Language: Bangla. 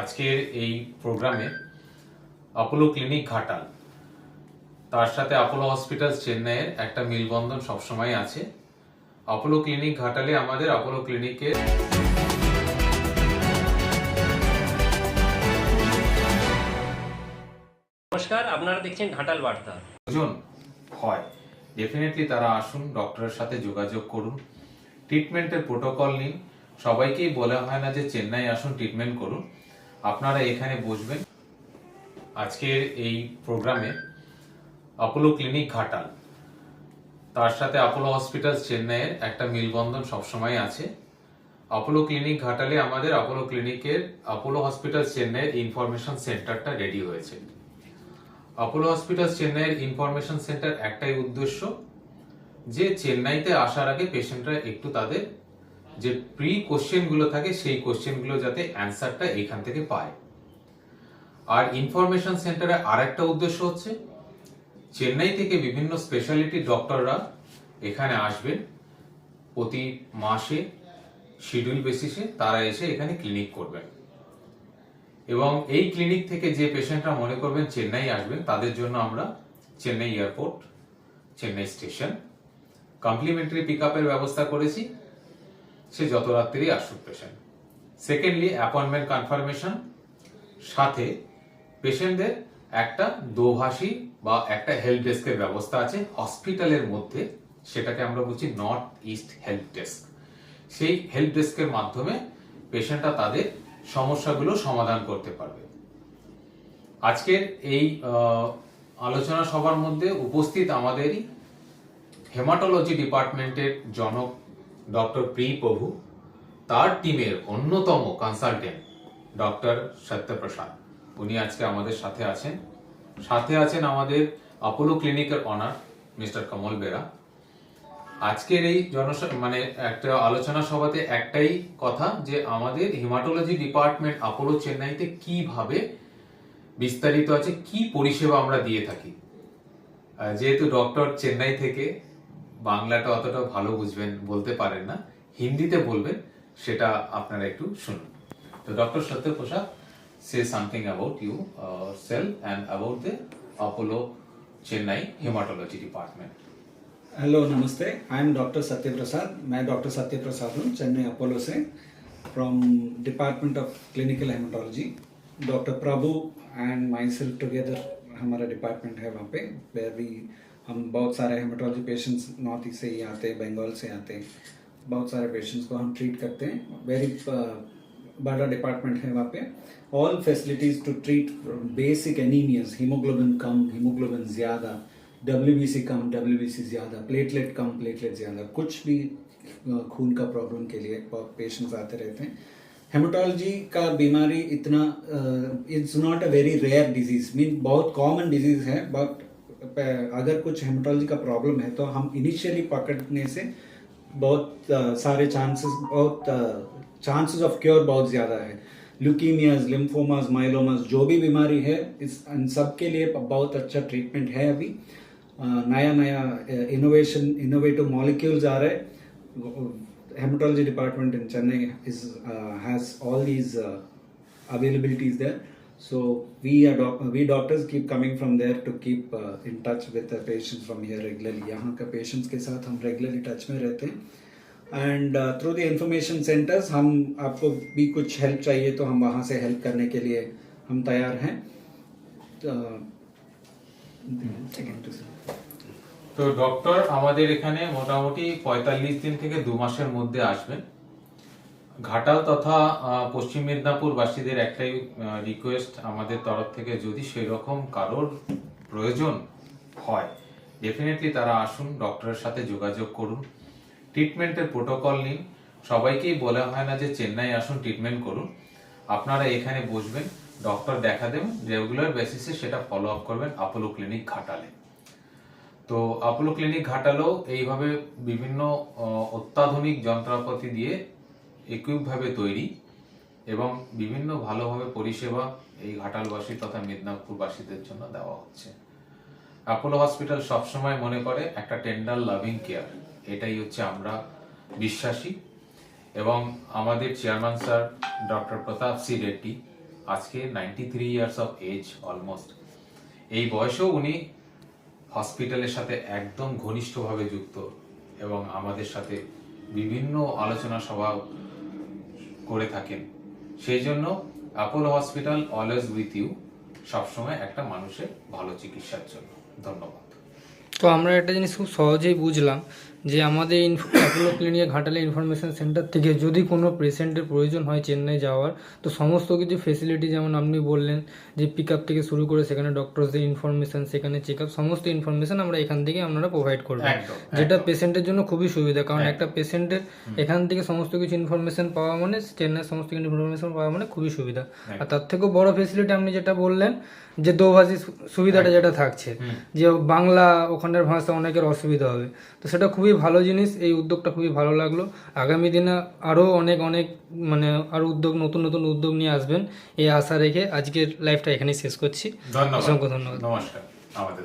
আজকের এই প্রোগ্রামে অপোলো ক্লিনিক ঘাটাল। তার সাথে অপোলো হসপিটাল চেন্নাইয়ের একটা মিলবন্ধন সবসময় আছে। অপোলো ক্লিনিক ঘাটালে আমাদের অপোলো ক্লিনিকের নমস্কার আপনারা দেখছেন ঘাটাল বার্তা। প্রয়োজন হয়। ডেফিনেটলি তারা আসুন ডক্টরের সাথে যোগাযোগ করুন। ট্রিটমেন্টের প্রোটোকল নিন। সবাইকেই বলা হয় না যে চেন্নাই আসুন ট্রিটমেন্ট করুন। আপনারা এখানে বসবেন। আজকের এই প্রোগ্রামে অ্যাপোলো ক্লিনিক ঘাটাল। তার সাথে অ্যাপোলো হসপিটাল চেন্নাইয়ের একটা মিলবন্ধন সবসময় আছে। অ্যাপোলো ক্লিনিক ঘাটালে আমাদের অ্যাপোলো ক্লিনিকের অ্যাপোলো হসপিটাল চেন্নাইয়ের ইনফরমেশন সেন্টারটা রেডি হয়েছে। অ্যাপোলো হসপিটাল চেন্নাইয়ের ইনফরমেশন সেন্টার একটাই উদ্দেশ্য, যে চেন্নাইতে আসার আগে পেশেন্টরা একটু তাদের যে প্রি কোশ্চেনগুলো থাকে, সেই কোশ্চেনগুলো যাতে অ্যান্সারটা এইখান থেকে পায়। আর ইনফরমেশন সেন্টারের আরেকটা উদ্দেশ্য হচ্ছে, চেন্নাই থেকে বিভিন্ন স্পেশালিটি ডক্টররা এখানে আসবেন। প্রতি মাসে শিডিউল বেসিসে তারা এসে এখানে ক্লিনিক করবেন। এবং এই ক্লিনিক থেকে যে পেশেন্টরা মনে করবেন চেন্নাই আসবেন, তাদের জন্য আমরা Chennai airport Chennai station complimentary pick ব্যবস্থা করেছি। সে যত রাত্রি আসুক পেশেন্ট সেকেন্ডলি অ্যাপয়েন্টমেন্ট কনফার্মেশন সাথে পেশেন্টদের একটা দোভাষী বা একটা হেল্প ডেস্কের ব্যবস্থা আছে হসপিটালের মধ্যে, সেটাকে আমরা বলছি নর্থ ইস্ট হেল্প ডেস্ক সেই হেল্প ডেস্কের মাধ্যমে পেশেন্টরা তাদের সমস্যাগুলো সমাধান করতে পারবে। আজকের এই আলোচনা সভার মধ্যে উপস্থিত আমাদেরই হেমাটোলজি ডিপার্টমেন্টের জনক ডক্টর প্রি প্রভু তার টিমের অন্যতম কনসালটেন্ট ডক্টর সত্যপ্রসাদ। উনি আজকে আমাদের সাথে আছেন। সাথে আছেন আমাদের অপোলো ক্লিনিকের অনার মিস্টার কমল বেরা। আজকের এই জনস মানে একটা আলোচনা সভাতে একটাই কথা যে আমাদের হিমাটোলজি ডিপার্টমেন্ট অপোলো চেন্নাইতে কীভাবে বিস্তারিত আছে, কি পরিষেবা আমরা দিয়ে থাকি। যেহেতু ডক্টর চেন্নাই থেকে বাংলাটা অতটা ভালো বুঝবেন, বলতে পারেন না। হিন্দিতে বলবেন, সেটা আপনারা একটু শুনুন। তো doctor Satya Prasad say something about you cell and about the Apollo Chennai haematology department hello नमस्ते आई एम डॉक्टर सत्यप्रसाद मैं डॉक्टर सत्य प्रसाद हूँ चेन्नई अपोलो से from department of clinical haematology doctor Prabhu and myself together हमारा डिपार्टमेंट है वहाँ पे वेर वी हम बहुत सारे हेमाटोलॉजी पेशेंट्स नॉर्थ ईस्ट से ही आते हैं बंगाल से आते हैं। बहुत सारे पेशेंट्स को हम ट्रीट करते हैं। वेरी बड़ा डिपार्टमेंट है वहाँ पे। All facilities to treat basic anaemias haemoglobin come haemoglobin ज़्यादा डब्ल्यूबीसी कम डब्ल्यूबीसी ज़्यादा प्लेटलेट कम प्लेटलेट ज़्यादा। कुछ भी खून का प्रॉब्लम के लिए पेशेंट्स आते रहते हैं। हेमाटोलॉजी का बीमारी इतना it's not a very rare disease mean बहुत कॉमन डिज़ीज़ है बट अगर कुछ हेमाटोलॉजी का प्रॉब्लम है तो हम इनिशियली पकड़ने से बहुत सारे चांसेस बहुत चांसेस ऑफ़ क्योर बहुत ज़्यादा है। ल्यूकीमियाज लिम्फोमास माइलोमास जो भी बीमारी है इस इन सब के लिए बहुत अच्छा ट्रीटमेंट है अभी। नया नया इनोवेशन इनोवेटिव मॉलिक्यूल्स आ रहे hematology department in chennai is uh, has all these uh, there so we are doc- we doctors keep coming from there to keep uh, in touch with the patients from here regularly यहाँ का patients के साथ हम regularly touch में रहते हैं and through the information centres हम आपको भी कुछ हेल्प चाहिए तो हम वहाँ से हेल्प करने के लिए हम तैयार हैं तो, second to- তো ডক্টর আমাদের এখানে মোটামুটি পঁয়তাল্লিশ দিন থেকে দু মাসের মধ্যে আসবেন ঘাটাল তথা পশ্চিম মেদিনীপুর বাসীদের একটাই রিকোয়েস্ট আমাদের তরফ থেকে, যদি সেই রকম কারোর প্রয়োজন হয় ডেফিনেটলি তারা আসুন ডক্টরের সাথে যোগাযোগ করুন ট্রিটমেন্টের প্রোটোকল নিন। সবাইকেই বলা হয় না যে চেন্নাই আসুন ট্রিটমেন্ট করুন। আপনারা এখানে বসবেন ডক্টর দেখা দেবেন রেগুলার বেসিসে সেটা ফলো আপ করবেন আপোলো ক্লিনিক ঘাটালে। তো আপোলো ক্লিনিক ঘাটালেও এইভাবে বিভিন্ন অত্যাধুনিক যন্ত্রপাতি দিয়ে equip ভাবে তৈরি এবং বিভিন্ন ভালোভাবে পরিষেবা এই ঘাটালবাসী তথা মেদিনীপুরবাসীদের জন্য দেওয়া হচ্ছে। অ্যাপোলো হসপিটাল সবসময় মনে করে একটা টেন্ডার লাভিং কেয়ার এটাই হচ্ছে আমরা বিশ্বাসী। এবং আমাদের chairman sir doctor Pratap C Reddy আজকে ninety three years of age almost এই বয়সেও উনি হসপিটালের সাথে একদম ঘনিষ্ঠভাবে যুক্ত এবং আমাদের সাথে বিভিন্ন আলোচনা সভা করে থাকেন। সেই জন্য Apollo hospital always with you সবসময় একটা মানুষের ভালো চিকিৎসার জন্য। ধন্যবাদ। তো আমরা একটা জিনিস খুব সহজেই বুঝলাম যে আমাদের ইনফ- অ্যাপোলো ক্লিনিক ঘাটালে ইনফরমেশন সেন্টার থেকে যদি কোনো পেশেন্টের প্রয়োজন হয় চেন্নাই যাওয়ার তো সমস্ত কিছু ফেসিলিটি যেমন আপনি বললেন যে পিক আপ থেকে শুরু করে সেখানে ডক্টরসদের ইনফরমেশন সেখানে চেক আপ সমস্ত ইনফরমেশন আমরা এখান থেকে আপনারা প্রোভাইড করব। যেটা পেশেন্টের জন্য খুবই সুবিধা কারণ একটা পেশেন্টের এখান থেকে সমস্ত কিছু ইনফরমেশন পাওয়া মানে চেন্নাইয়ের সমস্ত কিছু ইনফরমেশন পাওয়া মানে খুবই সুবিধা। আর তার থেকেও বড় ফেসিলিটি আপনি যেটা বললেন যে দোভাষী সুবিধাটা যেটা থাকছে যে বাংলা ওখানের ভাষা অনেকের অসুবিধা হবে তো সেটা খুবই ভালো জিনিস এই উদ্যোগটা খুবই ভালো লাগল। আগামী দিনে আরও অনেক অনেক মানে আরও উদ্যোগ নতুন নতুন উদ্যোগ নিয়ে আসবেন। এই আশা রেখে আজকের লাইফটা এখানেই শেষ করছি। অসংখ্য ধন্যবাদ। নমস্কার। আমাদের